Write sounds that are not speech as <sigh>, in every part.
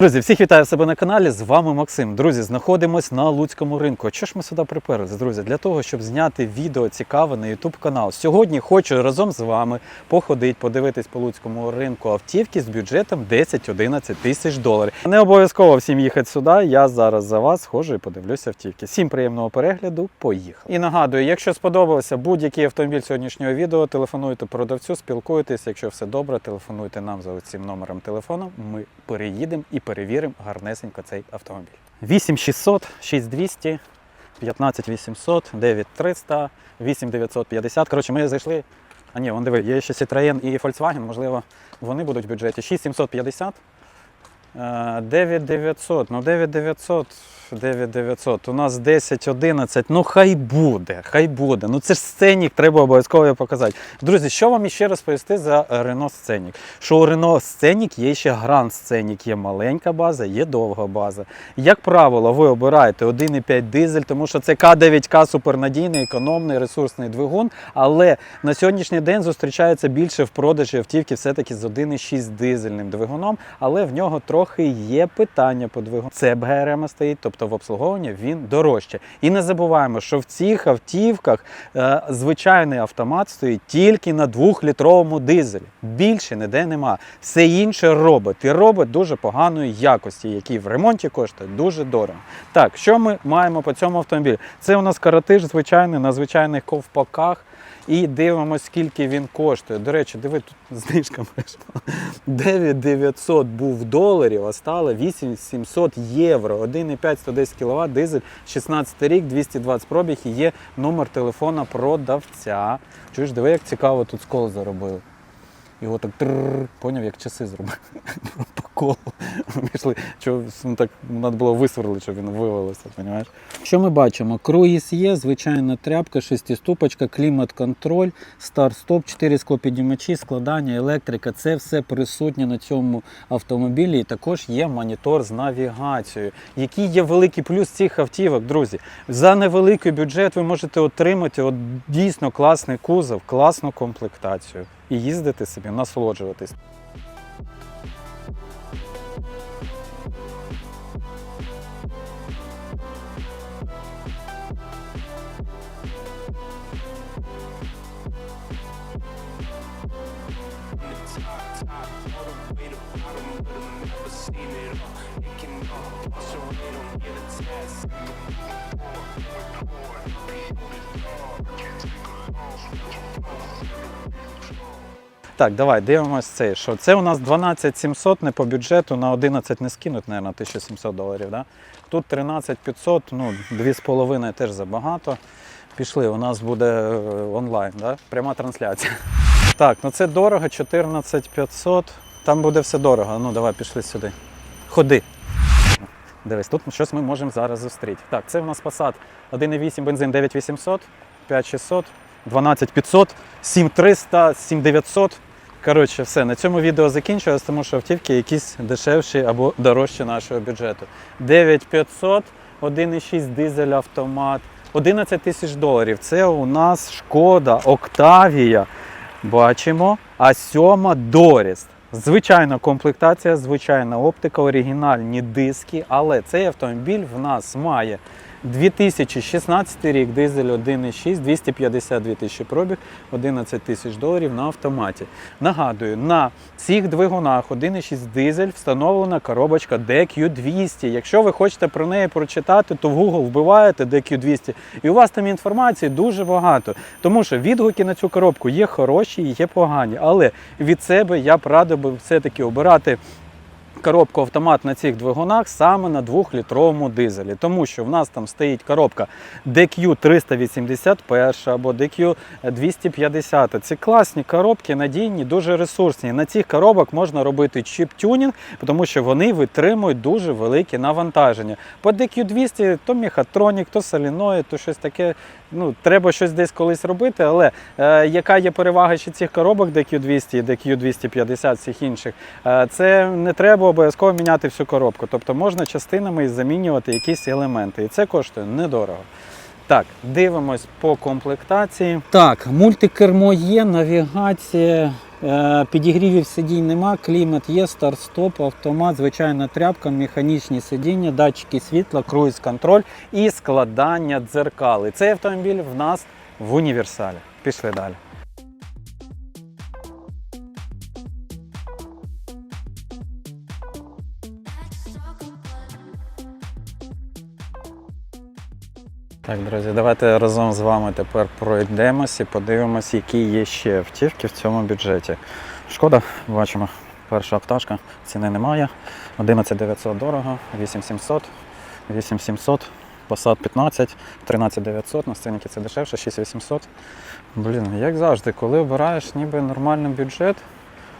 Друзі, всіх вітаю себе на каналі. З вами Максим. Друзі, знаходимось на Луцькому ринку. Чого ж ми сюди приперлись, друзі? Для того, щоб зняти відео цікаве на YouTube канал. Сьогодні хочу разом з вами походити, подивитись по Луцькому ринку автівки з бюджетом 10-11 тисяч доларів. Не обов'язково всім їхати сюди. Я зараз за вас схожу і подивлюся автівки. Всім приємного перегляду. Поїхали. І нагадую, якщо сподобався будь-який автомобіль сьогоднішнього відео, телефонуйте продавцю, спілкуйтесь. Якщо все добре, телефонуйте нам за цим номером телефону. Ми переїдемо і перевіримо гарнесенько цей автомобіль. 8600, 6200, 15800, 9300, 8950. Коротше, ми зайшли. А ні, вон диви, є ще Citroën і Volkswagen, можливо, вони будуть в бюджеті. 6750. Е, 9900, ну 9900, 9900, у нас 10, 11, ну хай буде, хай буде. Ну це ж сценік, треба обов'язково показати. Друзі, що вам іще розповісти за Renault Scenic? Що у Renault Scenic є ще Grand Scenic, є маленька база, є довга база. Як правило, ви обираєте 1,5 дизель, тому що це К9К супернадійний, економний, ресурсний двигун, але на сьогоднішній день зустрічається більше в продажі автівки все-таки з 1,6 дизельним двигуном, але в нього трохи є питання по двигуну. Це БГРМ стоїть, тобто в обслуговуванні він дорожче. І не забуваємо, що в цих автівках е, звичайний автомат стоїть тільки на 2-літровому дизелі. Більше ніде нема. Все інше робот. І робот дуже поганої якості, який в ремонті коштує дуже дорого. Так, що ми маємо по цьому автомобілі? Це у нас каратиш звичайний на звичайних ковпаках. І дивимося, скільки він коштує. До речі, диви, тут знижка прийшла. 9900 був доларів, а стало 8700 євро. 1,5 110 кВт, дизель, 16 рік, 220 пробіг і є номер телефона продавця. Чуєш, диви, як цікаво тут скол заробили. Його так трррр, поняв, як часи зробив. <laughs> По колу. Пішли. Що, ну, так треба було висверлити, щоб він вивалився, розумієш? Що ми бачимо? Круїз є, звичайна тряпка, шестиступочка, клімат-контроль, старт-стоп, 4 склопіднімачі, складання, електрика. Це все присутнє на цьому автомобілі. І також є монітор з навігацією. Який є великий плюс цих автівок, друзі? За невеликий бюджет ви можете отримати от, дійсно класний кузов, класну комплектацію і їздити собі, насолоджуватись. Так, давай дивимось цей. Що це у нас 12700 не по бюджету, на 11 не скинуть, мабуть, 1700 доларів. Да? Тут 13500, ну 2,5 теж забагато. Пішли, у нас буде е, онлайн, да? пряма трансляція. <laughs> Так, ну це дорого, 14500. Там буде все дорого. Ну давай пішли сюди. Ходи. Дивись, тут щось ми можемо зараз зустріти. Так, це у нас Passat 1,8 бензин 9800, 5600, 12500, 7300, 7900. Коротше, все, на цьому відео закінчується, тому що автівки якісь дешевші або дорожчі нашого бюджету. 9500, 1,6 дизель автомат, 11 тисяч доларів. Це у нас шкода, Октавія. Бачимо. А сьома Доріст. Звичайна комплектація, звичайна оптика, оригінальні диски, але цей автомобіль в нас має 2016 рік, дизель 1,6, 252 тисячі пробіг, 11 тисяч доларів на автоматі. Нагадую, на цих двигунах 1,6 дизель встановлена коробочка DQ200. Якщо ви хочете про неї прочитати, то в Google вбиваєте DQ200 і у вас там інформації дуже багато. Тому що відгуки на цю коробку є хороші і є погані. Але від себе я б радив би все-таки обирати коробку автомат на цих двигунах саме на 2-літровому дизелі, тому що в нас там стоїть коробка DQ 381 або DQ 250. Це класні коробки, надійні, дуже ресурсні. На цих коробок можна робити чіп-тюнінг, тому що вони витримують дуже велике навантаження. По DQ 200 то мехатронік, то соліноїд, то щось таке. Ну, треба щось десь колись робити, але е, яка є перевага ще цих коробок DQ200 і DQ250, всіх інших, е, це не треба обов'язково міняти всю коробку. Тобто можна частинами замінювати якісь елементи. І це коштує недорого. Так, дивимось по комплектації. Так, мультикермо є, навігація. Е, Підігрівів сидінь нема, клімат є, старт-стоп, автомат, звичайна тряпка, механічні сидіння, датчики світла, круїз-контроль і складання дзеркали. Цей автомобіль в нас в універсалі. Пішли далі. Так, друзі, давайте разом з вами тепер пройдемось і подивимось, які є ще автівки в цьому бюджеті. Шкода, бачимо, перша автошка, ціни немає. 11900 дорого, 8700, 8700, Passat 15, 13900, на сценіки це дешевше, 6800. Блін, як завжди, коли обираєш ніби нормальний бюджет,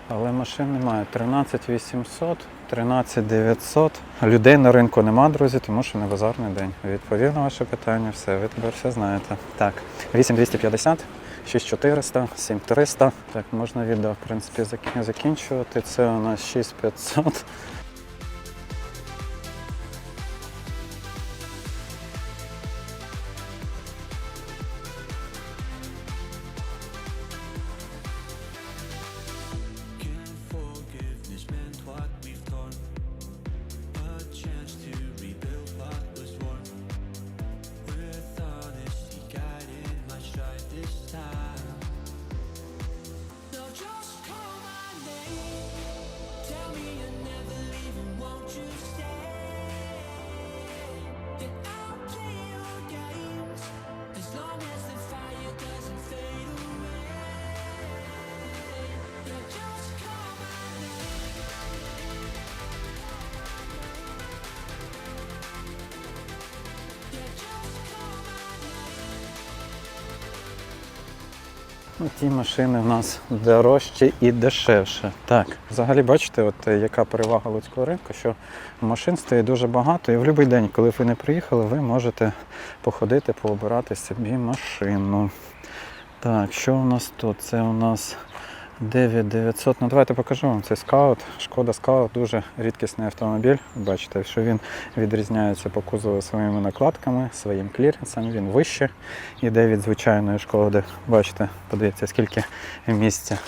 але машин немає. 13800, 13900. Людей на ринку нема, друзі, тому що не базарний день. Відповів на ваше питання, все, ви тепер все знаєте. Так, 8250, 6400, 7300. Так, можна відео, в принципі, закінчувати. Це у нас 6500. Ну, ті машини в нас дорожчі і дешевше. Так, взагалі бачите, от е, яка перевага луцького ринку, що машин стоїть дуже багато, і в будь-який день, коли ви не приїхали, ви можете походити, пообирати собі машину. Так, що у нас тут? Це у нас 9900. Ну давайте покажу вам цей скаут. Шкода скаут дуже рідкісний автомобіль. Бачите, що він відрізняється по кузову своїми накладками, своїм кліренсом. Він вище іде від звичайної шкоди. Бачите, подивіться, скільки місця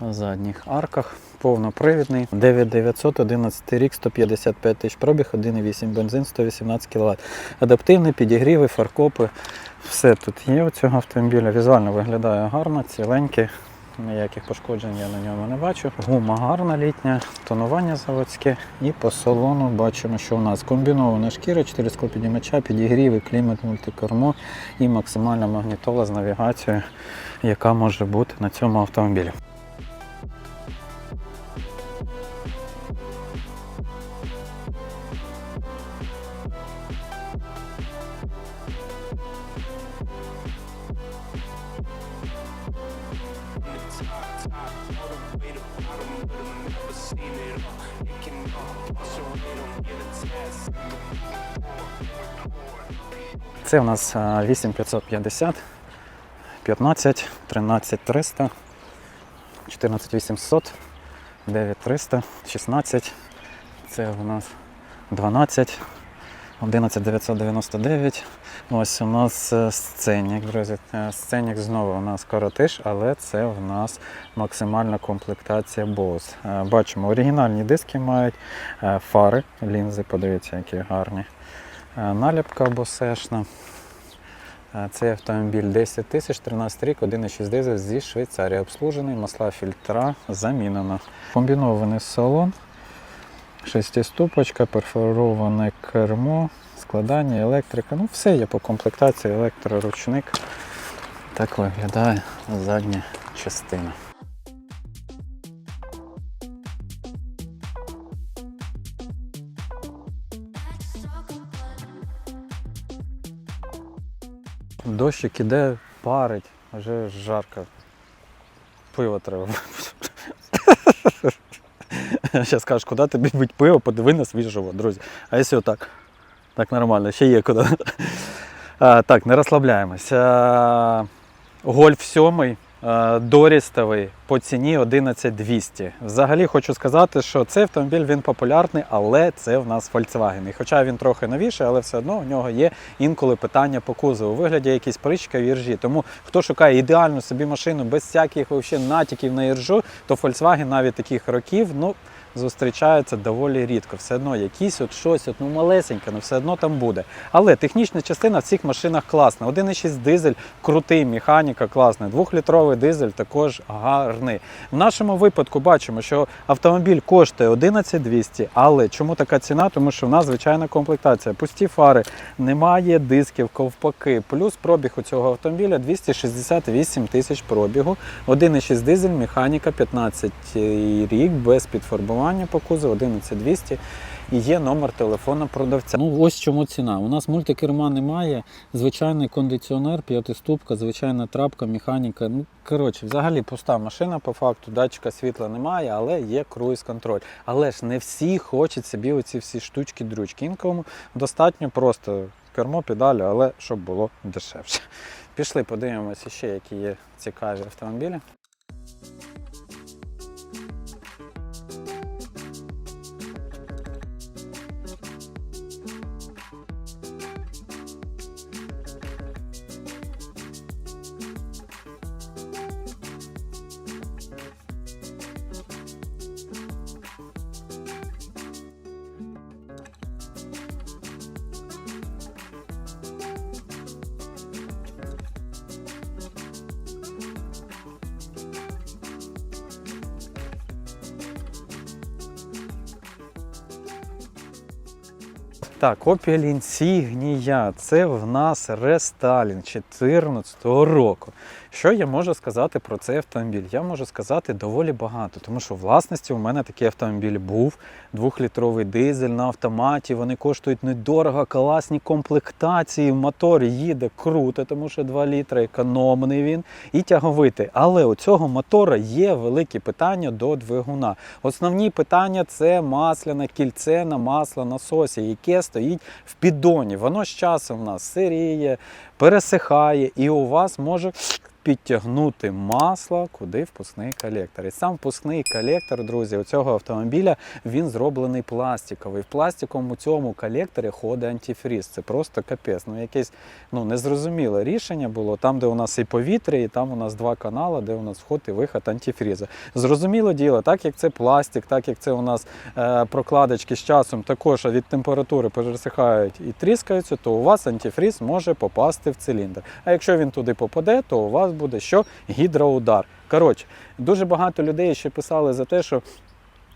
на задніх арках. Повнопривідний. 9900, 11 рік, 155 тисяч пробіг, 1,8 бензин, 118 кВт. Адаптивний, підігріви, фаркопи. Все тут є у цього автомобіля. Візуально виглядає гарно, ціленький. Ніяких пошкоджень я на ньому не бачу. Гума гарна літня, тонування заводське. І по салону бачимо, що у нас комбінована шкіра, 4 склопідіймача, підігріви, клімат, мультикермо і максимальна магнітола з навігацією, яка може бути на цьому автомобілі. Це у нас 8550, 15, 13 300, 14 800, 9 300, 16. Це у нас 12, 11 999. Ось у нас е, сценік, друзі. Е, Сценік знову у нас коротиш, але це в нас максимальна комплектація Bose. Е, Бачимо, оригінальні диски мають, фари, лінзи, подивіться, які гарні. Е, Наліпка босешна. Е, Цей автомобіль 10 тисяч, 13 рік, 1,6 дизель зі Швейцарії. Обслужений, масла фільтра замінено. Комбінований салон, шестиступочка, перфороване кермо, складання, електрика. Ну, все є по комплектації, електроручник. Так виглядає задня частина. Дощик іде, парить, вже жарко. Пиво треба. Зараз кажеш, куди тобі бить пиво, подиви на свій живот, друзі. А якщо отак? Так нормально, ще є куди. А, так, не розслабляємось. А, Гольф 7, е, дорістовий по ціні 11200. Взагалі хочу сказати, що цей автомобіль він популярний, але це в нас Volkswagen. І хоча він трохи новіший, але все одно у нього є інколи питання по кузову у вигляді якісь прички в іржі. Тому хто шукає ідеальну собі машину без всяких натяків на іржу, то Volkswagen навіть таких років, ну. Зустрічаються доволі рідко. Все одно якісь от щось, от, ну малесеньке, але все одно там буде. Але технічна частина в цих машинах класна. 1,6 дизель крутий, механіка класна. Двохлітровий дизель також гарний. В нашому випадку бачимо, що автомобіль коштує 11200, але чому така ціна? Тому що в нас звичайна комплектація. Пусті фари, немає дисків, ковпаки. Плюс пробіг у цього автомобіля 268 тисяч пробігу. 1,6 дизель, механіка 15 рік без підфарбування по кузову 11200 і є номер телефону продавця. Ну ось чому ціна. У нас мультикерма немає, звичайний кондиціонер, п'ятиступка, звичайна трапка, механіка. Ну коротше, взагалі пуста машина по факту, датчика світла немає, але є круїз-контроль. Але ж не всі хочуть собі оці всі штучки-дрючки. Інкому достатньо просто кермо, педалі, але щоб було дешевше. Пішли, подивимося ще, які є цікаві автомобілі. Так, Opel Insignia, це в нас рестайлінг 2014 року. Що я можу сказати про цей автомобіль? Я можу сказати доволі багато, тому що в власності у мене такий автомобіль був. Двохлітровий дизель на автоматі. Вони коштують недорого, класні комплектації. Мотор їде круто, тому що 2 літри, економний він і тяговитий. Але у цього мотора є великі питання до двигуна. Основні питання це масляне кільце на маслонасосі, яке стоїть в піддоні. Воно з часом у нас сиріє, пересихає, і у вас може підтягнути масло куди впускний колектор. І сам впускний колектор, друзі, у цього автомобіля він зроблений пластиковий. В пластиковому цьому колекторі ходить антифріз. Це просто капець. Ну, якесь ну, незрозуміле рішення було. Там, де у нас і повітря, і там у нас два канали, де у нас вход і виход антифріза. Зрозуміло діло, так як це пластик, так як це у нас е, прокладочки з часом також від температури пересихають і тріскаються, то у вас антифріз може попасти в циліндр. А якщо він туди попаде, то у вас буде що? Гідроудар. Коротше, дуже багато людей ще писали за те, що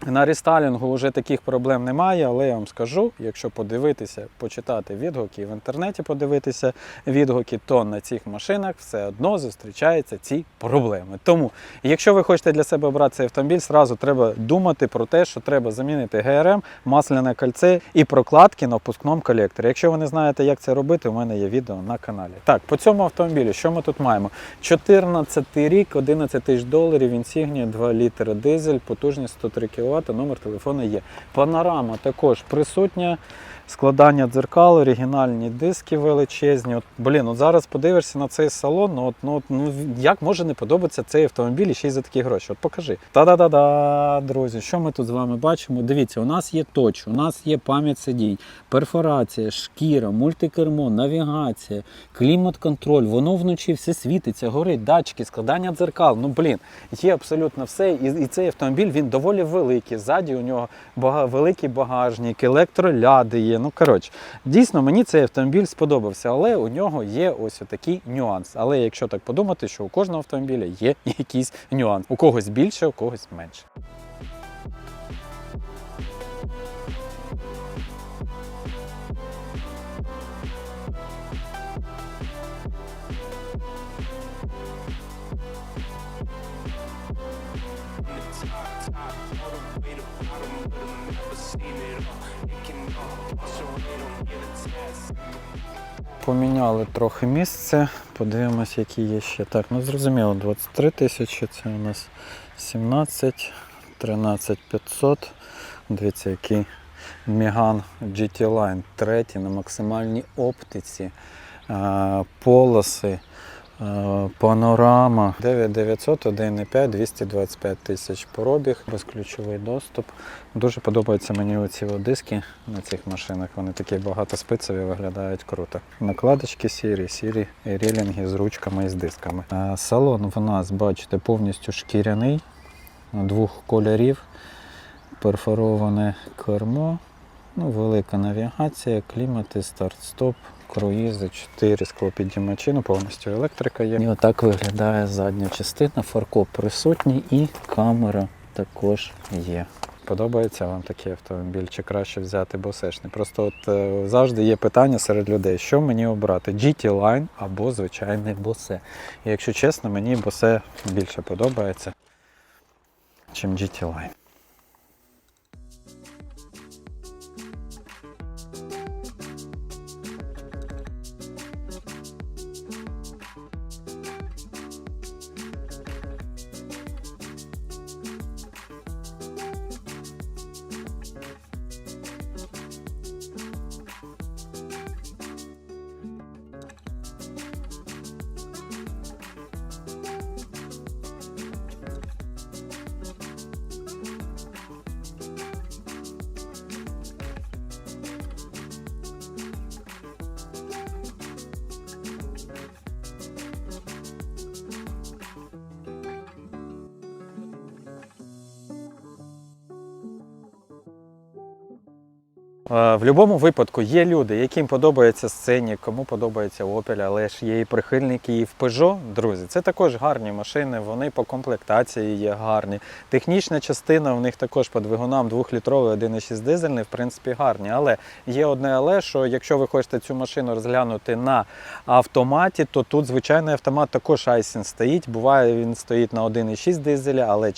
на рестайлінгу вже таких проблем немає, але я вам скажу, якщо подивитися, почитати відгуки в інтернеті, подивитися відгуки, то на цих машинах все одно зустрічаються ці проблеми. Тому, якщо ви хочете для себе обрати цей автомобіль, зразу треба думати про те, що треба замінити ГРМ, масляне кольце і прокладки на впускному колекторі. Якщо ви не знаєте, як це робити, у мене є відео на каналі. Так, по цьому автомобілю, що ми тут маємо? 14 рік, 11 тисяч доларів, Insignia, 2 літри дизель, потужність 103 кВт, номер телефону є. Панорама також присутня. Складання дзеркал, оригінальні диски величезні. От, блін, от зараз подивишся на цей салон. Ну, от, ну, ну як може не подобатися цей автомобіль і ще й за такі гроші? От покажи. Та-да-да-да, друзі, що ми тут з вами бачимо? Дивіться, у нас є точ, у нас є пам'ять сидінь, перфорація, шкіра, мультикермо, навігація, клімат-контроль. Воно вночі все світиться, горить, датчики, складання дзеркал. Ну блін, є абсолютно все. І, і цей автомобіль він доволі великий. Ззаді у нього бага, великий багажник, електроляди є. Ну коротше, дійсно мені цей автомобіль сподобався, але у нього є ось такий нюанс. Але якщо так подумати, що у кожного автомобіля є <laughs> якийсь нюанс. У когось більше, у когось менше. Поміняли трохи місце, подивимось, які є ще. Так, ну зрозуміло, 23 тисячі, це у нас 17, 13 500. Дивіться, який Міган GT Line третій на максимальній оптиці, полоси. Е, Панорама 9900, 1,5, 225 тисяч поробіг, безключовий доступ. Дуже подобаються мені оці диски на цих машинах. Вони такі багатоспицеві, виглядають круто. Накладочки сірі, сірі рілінги з ручками і з дисками. Е, Салон в нас, бачите, повністю шкіряний, двох кольорів, перфороване кермо. Ну, велика навігація, клімати, старт-стоп, круїзи, 4 склопідіймачі, ну повністю електрика є. І отак виглядає задня частина, фаркоп присутній і камера також є. Подобається вам такий автомобіль, чи краще взяти босешний? Просто от е, завжди є питання серед людей, що мені обрати: GT Line або звичайне босе. І якщо чесно, мені босе більше подобається, чим GT Line. В будь-якому випадку є люди, яким подобається сцені, кому подобається Opel, але ж є і прихильники і в Peugeot, друзі. Це також гарні машини, вони по комплектації є гарні. Технічна частина в них також по двигунам 2-літровий 1,6 дизельний, в принципі, гарні. Але є одне але, що якщо ви хочете цю машину розглянути на автоматі, то тут звичайний автомат також айсін стоїть. Буває, він стоїть на 1,6 дизеля, але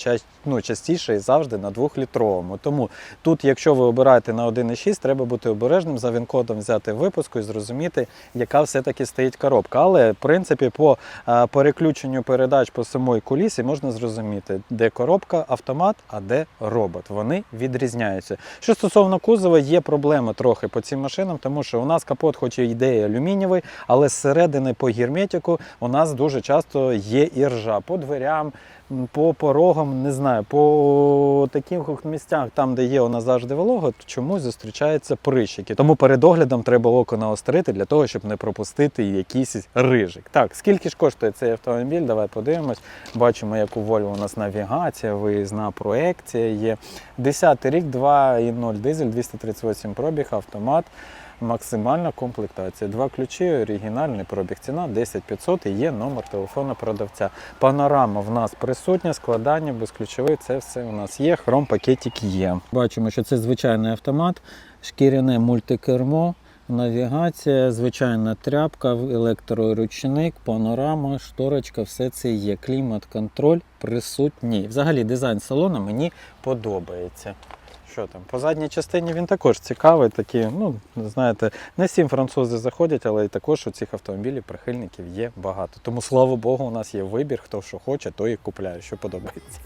ну, частіше і завжди на 2-літровому. Тому тут, якщо ви обираєте на 1,6, треба бути обережним, за він-кодом взяти випуску і зрозуміти, яка все-таки стоїть коробка. Але в принципі по е, переключенню передач по самої кулісі можна зрозуміти, де коробка, автомат, а де робот. Вони відрізняються. Що стосовно кузова, є проблеми трохи по цим машинам, тому що у нас капот, хоч і йде алюмінієвий, але зсередини по герметику у нас дуже часто є і ржа по дверям. По порогам, не знаю, по таких місцях, там, де є нас завжди волого, чомусь зустрічаються прищики. Тому перед оглядом треба око наострити для того, щоб не пропустити якийсь рижик. Так, скільки ж коштує цей автомобіль? Давай подивимось. Бачимо, як у Volvo у нас навігація, виїзна проекція є. 10 рік, 2,0 дизель, 238 пробіг, автомат. Максимальна комплектація. Два ключі, оригінальний пробіг. Ціна 10 500 і є номер телефону продавця. Панорама в нас присутня, складання безключовий, це все у нас є. Хром пакетик є. Бачимо, що це звичайний автомат, шкіряне мультикермо. Навігація, звичайна тряпка, електроручник, панорама, шторочка, все це є. Клімат-контроль присутній. Взагалі дизайн салону мені подобається. Що там? По задній частині він також цікавий. Такі, ну, знаєте, не всім французи заходять, але і також у цих автомобілів прихильників є багато. Тому слава Богу, у нас є вибір, хто що хоче, той і купляє, що подобається.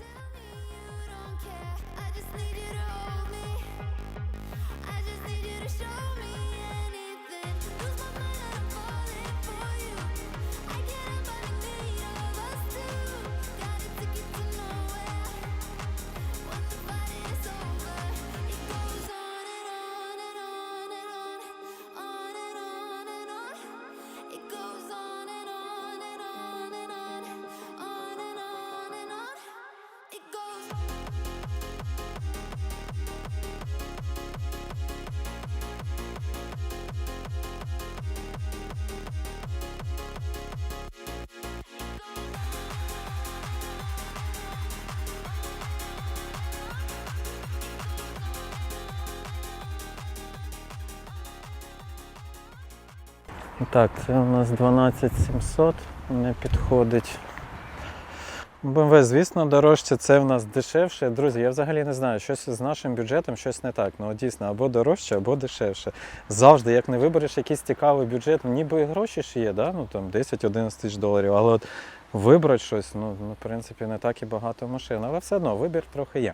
Так, це у нас 12700, не підходить. BMW, звісно, дорожче, це в нас дешевше. Друзі, я взагалі не знаю, щось з нашим бюджетом, щось не так. Ну, дійсно, або дорожче, або дешевше. Завжди, як не вибереш якийсь цікавий бюджет, ніби і гроші ж є, да? ну, там 10-11 тисяч доларів, але от вибрати щось, ну, ну, в принципі, не так і багато машин, але все одно вибір трохи є.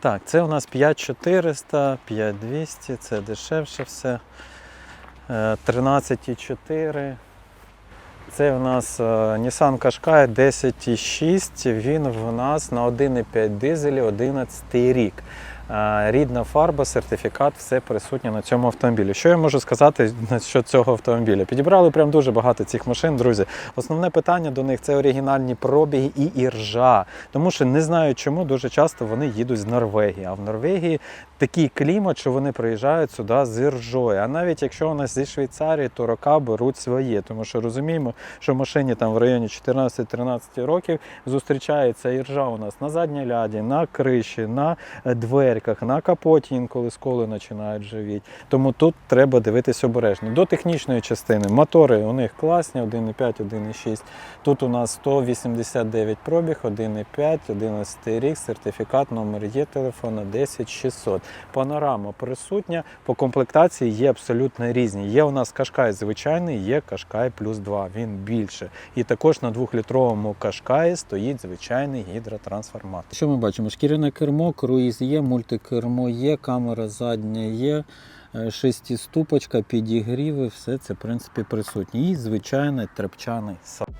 Так, це у нас 5400, 5200, це дешевше все. Е, 13,4. Це в нас е, Nissan Qashqai 10.6. Він в нас на 1,5 дизелі 11 рік. Е, Рідна фарба, сертифікат, все присутнє на цьому автомобілі. Що я можу сказати щодо цього автомобіля? Підібрали прям дуже багато цих машин, друзі. Основне питання до них це оригінальні пробіги і іржа. Тому що не знаю чому дуже часто вони їдуть з Норвегії. А в Норвегії такий клімат, що вони приїжджають сюди з іржою. А навіть якщо у нас зі Швейцарії, то рока беруть своє, тому що розуміємо, що машині там в районі 14-13 років зустрічається іржа у нас на задній ляді, на криші, на е, дверках, на капоті інколи сколи починають живіть. Тому тут треба дивитись обережно. До технічної частини мотори у них класні, 1,5, 1,6. Тут у нас 189 пробіг, 1,5, 11 рік, сертифікат, номер є телефона 10600. Панорама присутня, по комплектації є абсолютно різні. Є у нас кашкай звичайний, є кашкай плюс 2, він більше. І також на 2-літровому кашкаї стоїть звичайний гідротрансформатор. Що ми бачимо? Шкіряне кермо, круїз є, мультикермо є, камера задня є. е, Шестиступочка, підігріви, все це в принципі присутнє. І звичайний трепчаний салон.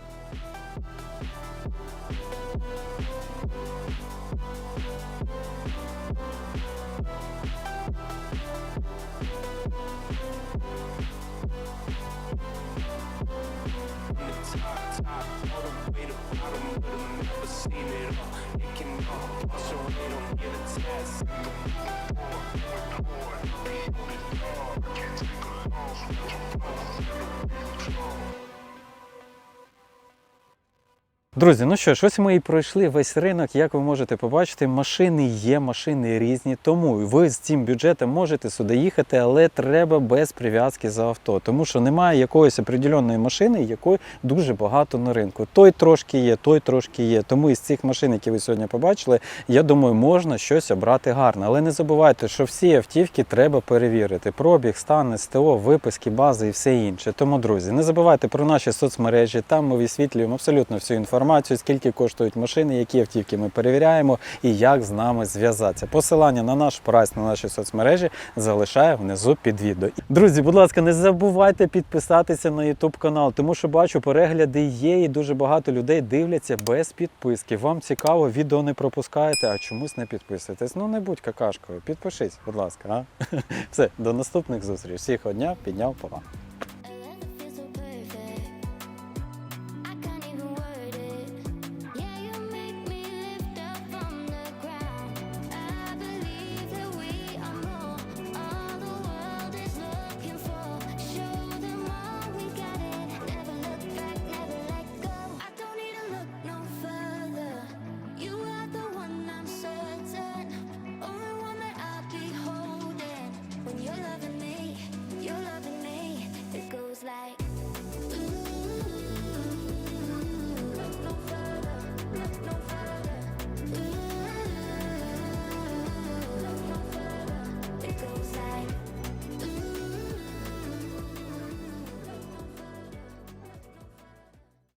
Друзі, ну що ж, ось ми і пройшли весь ринок. Як ви можете побачити, машини є, машини різні. Тому ви з цим бюджетом можете сюди їхати, але треба без прив'язки за авто. Тому що немає якоїсь определеної машини, якої дуже багато на ринку. Той трошки є, той трошки є. Тому із цих машин, які ви сьогодні побачили, я думаю, можна щось обрати гарне. Але не забувайте, що всі автівки треба перевірити. Пробіг, стан, СТО, виписки, бази і все інше. Тому, друзі, не забувайте про наші соцмережі. Там ми висвітлюємо абсолютно всю інформацію, скільки коштують машини, які автівки ми перевіряємо і як з нами зв'язатися. Посилання на наш прайс на наші соцмережі залишаю внизу під відео. Друзі, будь ласка, не забувайте підписатися на YouTube канал, тому що бачу, перегляди є, і дуже багато людей дивляться без підписки. Вам цікаво, відео не пропускаєте, а чомусь не підписуєтесь. Ну не будь какашкою, підпишись, будь ласка. А? <laughs> Все, до наступних зустрічей. Всіх одня підняв, па-па.